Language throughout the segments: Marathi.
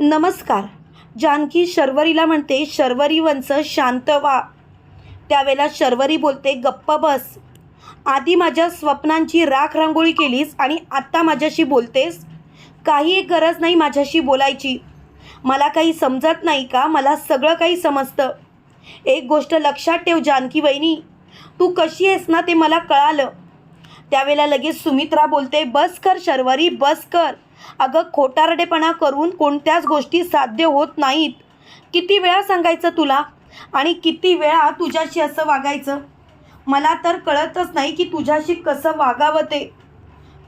नमस्कार. जानकी शर्वरीला म्हणते शर्वरी वंश शांत व्हा. त्यावेळेला शर्वरी बोलते गप्प बस. आधी माझ्या स्वप्नांची राख रांगोळी केलीस आणि आत्ता माझ्याशी बोलतेस? काही एक गरज नाही माझ्याशी बोलायची. मला काही समजत नाही का? मला सगळं काही समजतं. एक गोष्ट लक्षात ठेव जानकी वहिनी. तू कशी आहेस ना ते मला कळालं. त्यावेळेला लगेच सुमित्रा बोलते बस कर शर्वरी बस कर. अगं खोटारडेपणा करून कोणत्याच गोष्टी साध्य होत नाहीत. किती वेळा सांगायचं तुला? आणि किती वेळा तुझ्याशी असं वागायचं? मला तर कळतच नाही की तुझ्याशी कसं वागावं ते.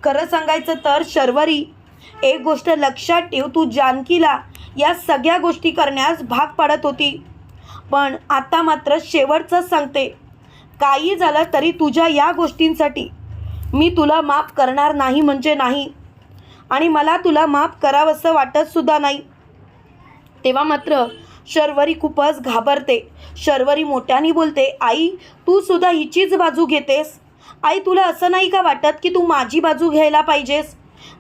खरं सांगायचं तर शर्वरी एक गोष्ट लक्षात ठेव तू जानकीला या सगळ्या गोष्टी करण्यास भाग पाडत होती. पण आता मात्र शेवटचंच सांगते. काही झालं तरी तुझ्या या गोष्टींसाठी मी तुला माफ करणार नाही म्हणजे नाही. आणि मला तुला माफ करावंसं वाटतसुद्धा नाही. तेव्हा मात्र शर्वरी खूपच घाबरते. शर्वरी मोठ्याने बोलते आई तू सुद्धा हिचीच बाजू घेतेस? आई तुला असं नाही का वाटत की तू माझी बाजू घ्यायला पाहिजेस?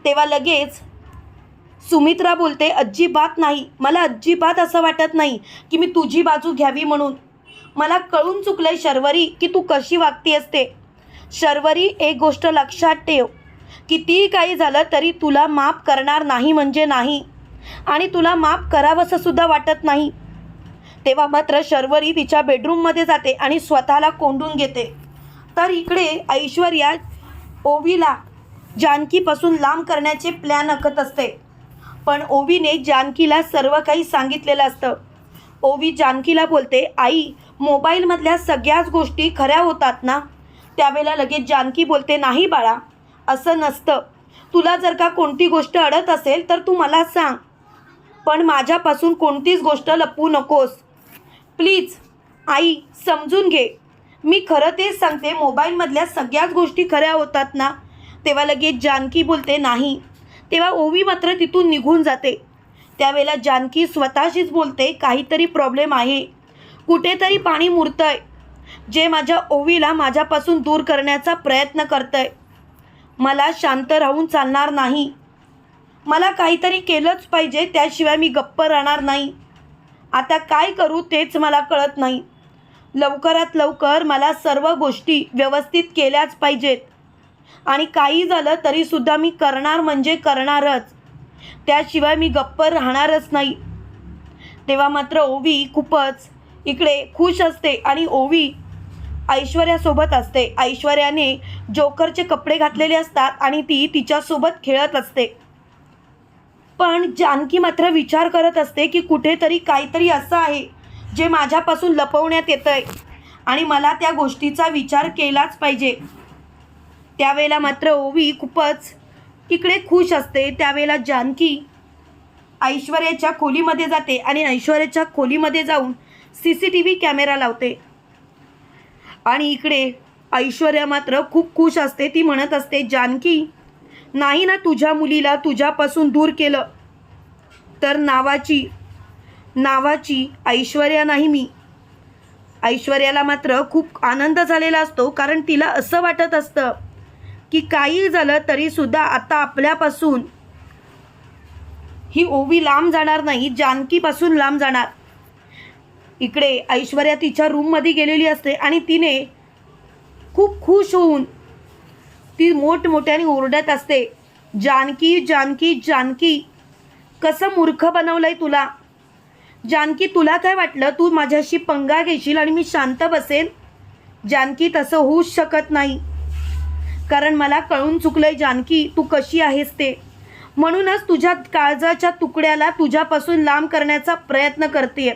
तेव्हा लगेच सुमित्रा बोलते अजिबात नाही. मला अजिबात असं वाटत नाही की मी तुझी बाजू घ्यावी म्हणून. मला कळून चुकलंय शर्वरी की तू कशी वागती असते शर्वरी एक गोष्ट लक्षात ठेव. कितीही काही झालं तरी तुला माफ करणार नाही म्हणजे नाही. आणि तुला माफ करावंसं सुद्धा वाटत नाही. तेव्हा मात्र शर्वरी तिच्या बेडरूममध्ये जाते आणि स्वतःला कोंडून घेते. तर इकडे ऐश्वर्या ओवीला जानकीपासून लांब करण्याचे प्लॅन आखत असते. पण ओवीने जानकीला सर्व काही सांगितलेलं असतं. ओवी जानकीला बोलते आई मोबाईलमधल्या सगळ्याच गोष्टी खऱ्या होतात ना? त्यावेळेला लगेच जानकी बोलते नाही बाळा असं नसतं. तुला जर का कोणती गोष्ट अडत असेल तर तू मला सांग. पण माझ्यापासून कोणतीच गोष्ट लपवू नकोस. प्लीज आई समजून घे. मी खरं तेच सांगते मोबाईलमधल्या सगळ्याच गोष्टी खऱ्या होतात ना? तेव्हा लगेच जानकी बोलते नाही. तेव्हा ओवी मात्र तिथून निघून जाते. त्यावेळेला जानकी स्वतःशीच बोलते काहीतरी प्रॉब्लेम आहे. कुठेतरी पाणी मुरतंय. जे माझ्या ओवीला माझ्यापासून दूर करण्याचा प्रयत्न करतंय. मला शांत राहून चालणार नाही. मला काहीतरी केलंच पाहिजे त्याशिवाय मी गप्प राहणार नाही. आता काय करू तेच मला कळत नाही. लवकरात लवकर मला सर्व गोष्टी व्यवस्थित केल्याच पाहिजेत. आणि काही झालं तरीसुद्धा मी करणार म्हणजे करणारच. त्याशिवाय मी गप्प राहणारच नाही. तेव्हा मात्र ओवी खूपच इकडे खुश असते आणि ओवी ऐश्वर्यासोबत असते. ऐश्वर्याने जोकरचे कपडे घातलेले असतात आणि ती तिच्यासोबत खेळत असते. पण जानकी मात्र विचार करत असते की कुठेतरी काहीतरी असं आहे जे माझ्यापासून लपवण्यात येतं आहे आणि मला त्या गोष्टीचा विचार केलाच पाहिजे. त्यावेळेला मात्र ओवी खूपच इकडे खुश असते. त्यावेळेला जानकी ऐश्वर्याच्या खोलीमध्ये जाते आणि ऐश्वर्याच्या खोलीमध्ये जाऊन C C T V camera लावते. आणि इकडे ऐश्वर्या मात्र खूप खुश असते. ती म्हणत असते जानकी नाही ना तुझ्या मुलीला तुझ्यापासून दूर केलं. तर नावाची नावाची ऐश्वर्या नाही मी. ऐश्वर्याला मात्र खूप आनंद झालेला असतो कारण तिला असं वाटत असतं की काही झालं तरीसुद्धा आता आपल्यापासून ही ओवी लांब जाणार नाही जानकीपासून लांब जाणार. इकडे ऐश्वर्या तिच्या रूममध्ये गेलेली असते आणि तिने खूप खुश होऊन ती मोठमोठ्याने ओरडत असते जानकी जानकी जानकी कसं मूर्ख बनवलंय तुला? जानकी तुला काय वाटलं? तू माझ्याशी पंगा घेशील आणि मी शांत बसेन? जानकी तसं होऊच शकत नाही. कारण मला कळून चुकलंय जानकी तू कशी आहेस ते. म्हणूनच तुझ्या काळजाच्या तुकड्याला तुझ्यापासून लांब करण्याचा प्रयत्न करते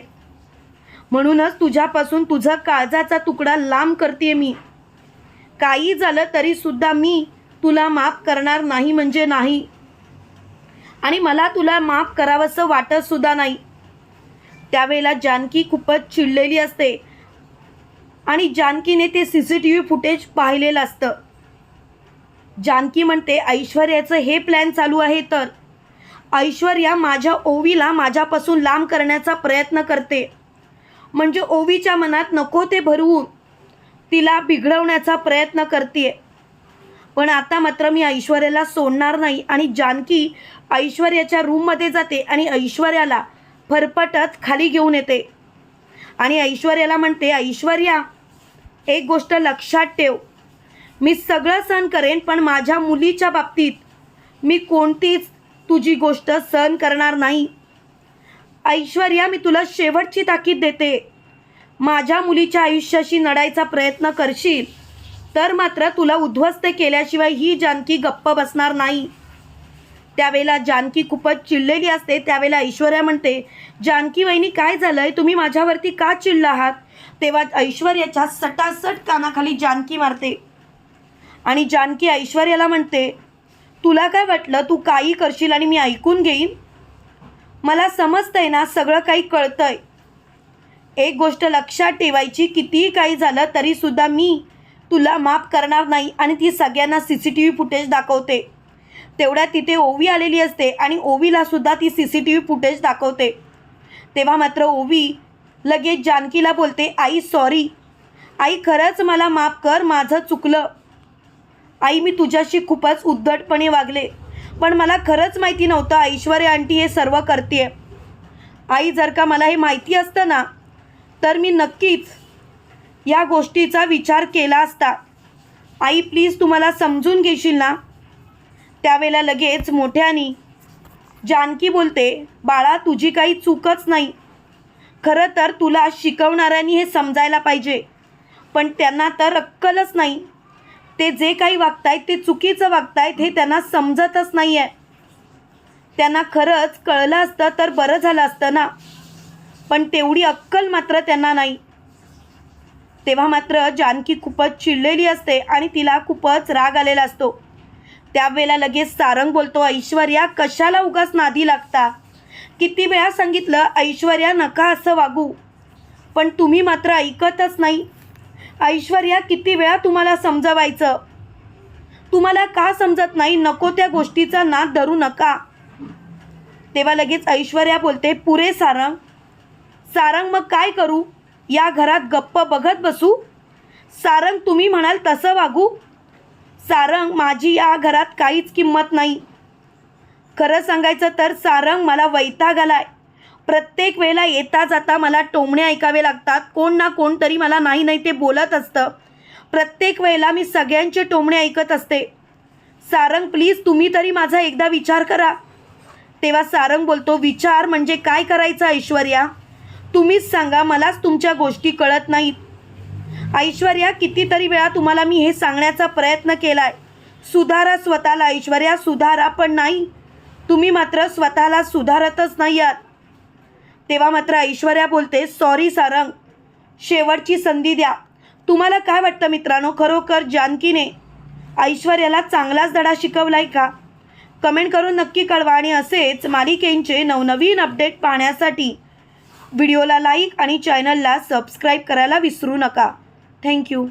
म्हणूनच तुझ्यापासून तुझा काळजाचा तुकडा लांब करते मी. काही झालं तरीसुद्धा मी तुला माफ करणार नाही म्हणजे नाही. आणि मला तुला माफ करावंसं वाटतसुद्धा नाही. त्यावेळेला जानकी खूपच चिडलेली असते. आणि जानकीने ते C C T V footage पाहिलेलं असतं. जानकी म्हणते ऐश्वर्याचं हे प्लॅन चालू आहे तर. ऐश्वर्या माझ्या ओवीला माझ्यापासून लांब करण्याचा प्रयत्न करते. म्हणजे ओवीच्या मनात नको ते भरवून तिला बिघडवण्याचा प्रयत्न करते पण आता मात्र मी ऐश्वर्याला सोडणार नाही आणि जानकी ऐश्वर्याच्या रूममध्ये जाते आणि ऐश्वर्याला फरफटत खाली घेऊन येते. आणि ऐश्वर्याला म्हणते ऐश्वर्या एक गोष्ट लक्षात ठेव. मी सगळं सहन करेन पण माझ्या मुलीच्या बाबतीत मी कोणतीच तुझी गोष्ट सहन करणार नाही. ऐश्वर्या मी तुला शेवटची ताकीद देते. माझ्या मुलीच्या आयुष्याशी लढायचा प्रयत्न करशील तर मात्र तुला उद्ध्वस्त केल्याशिवाय ही जानकी गप्प बसणार नाही. त्यावेळेला जानकी खूपच चिडलेली असते. त्यावेळेला ऐश्वर्या म्हणते जानकी वहिनी काय झालंय? तुम्ही माझ्यावरती का चिडला आहात? तेव्हा ऐश्वर्याच्या सटासट कानाखाली जानकी मारते. आणि जानकी ऐश्वर्याला म्हणते तुला काय वाटलं? तू काही करशील आणि मी ऐकून घेईन? मला समजतंय ना सगळं काही कळतंय. एक गोष्ट लक्षात ठेवायची कितीही काही झालं तरीसुद्धा मी तुला माफ करणार नाही आणि ती सगळ्यांना C C T V footage दाखवते. तेवढ्या तिथे ओवी आलेली असते आणि ओवीला सुद्धा ती C C T V footage दाखवते. तेव्हा मात्र ओवी लगेच जानकीला बोलते आई सॉरी आई खरंच मला माफ कर माझं चुकलं. आई मी तुझ्याशी खूपच उद्धटपणे वागले. पण मला खरंच माहिती नव्हतं. ऐश्वर्या आंटी हे सर्व करते आई जर का मला हे माहिती असतं ना तर मी नक्कीच या गोष्टीचा विचार केला असता. आई प्लीज तुम्हाला समजून घेशील ना? त्यावेळेला लगेच मोठ्यानी जानकी बोलते बाळा तुझी काही चूकच नाही. खरं तर तुला शिकवणाऱ्यांनी हे समजायला पाहिजे. पण त्यांना तर अक्कलच नाही. ते जे काही वागतायत ते चुकीचं वागतायत हे त्यांना समजतच नाही आहे त्यांना खरंच कळलं असतं तर बरं झालं असतं ना. पण तेवढी अक्कल मात्र त्यांना नाही. तेव्हा मात्र जानकी खूपच चिडलेली असते आणि तिला खूपच राग आलेला असतो. त्यावेळेला लगेच सारंग बोलतो ऐश्वर्या कशाला उगाच नादी लागता? किती वेळा सांगितलं ऐश्वर्या नका असं वागू. पण तुम्ही मात्र ऐकतच नाही. ऐश्वर्या किती वेळा तुम्हाला समजवायचं? तुम्हाला का समजत नाही? नको त्या गोष्टीचा नाद धरू नका. तेव्हा लगेच ऐश्वर्या बोलते पुरे सारंग. सारंग मग काय करू? या घरात गप्प बघत बसू? सारंग तुम्ही म्हणाल तसं वागू? सारंग माझी या घरात काहीच किंमत नाही. खरं सांगायचं तर सारंग मला वैताग आलाय. प्रत्येक वेळेला येता जाता मला टोमणे ऐकावे लागतात. कोण ना कोणतरी मला नाही नाही ते बोलत असतं. प्रत्येक वेळेला मी सगळ्यांचे टोमणे ऐकत असते. सारंग प्लीज तुम्ही तरी माझा एकदा विचार करा. तेव्हा सारंग बोलतो विचार म्हणजे काय करायचा ऐश्वर्या? तुम्हीच सांगा मलाच तुमच्या गोष्टी कळत नाहीत. ऐश्वर्या कितीतरी वेळा तुम्हाला मी हे सांगण्याचा प्रयत्न केला आहे सुधारा स्वतःला ऐश्वर्या सुधारा पण नाही. तुम्ही मात्र स्वतःला सुधारतच नाही आहात. तेव्हा मात्र ऐश्वर्या बोलते सॉरी सारंग. शेवटची संधी द्या. तुम्हाला काय वाटतं मित्रांनो? खरोखर जानकीने ऐश्वर्याला चांगलाच धडा शिकवलाय का? कमेंट करून नक्की कळवा आणि असेच मालिकेंचे नवनवीन अपडेट पाहण्यासाठी व्हिडिओला लाईक आणि चॅनलला सबस्क्राईब करायला विसरू नका. थँक्यू.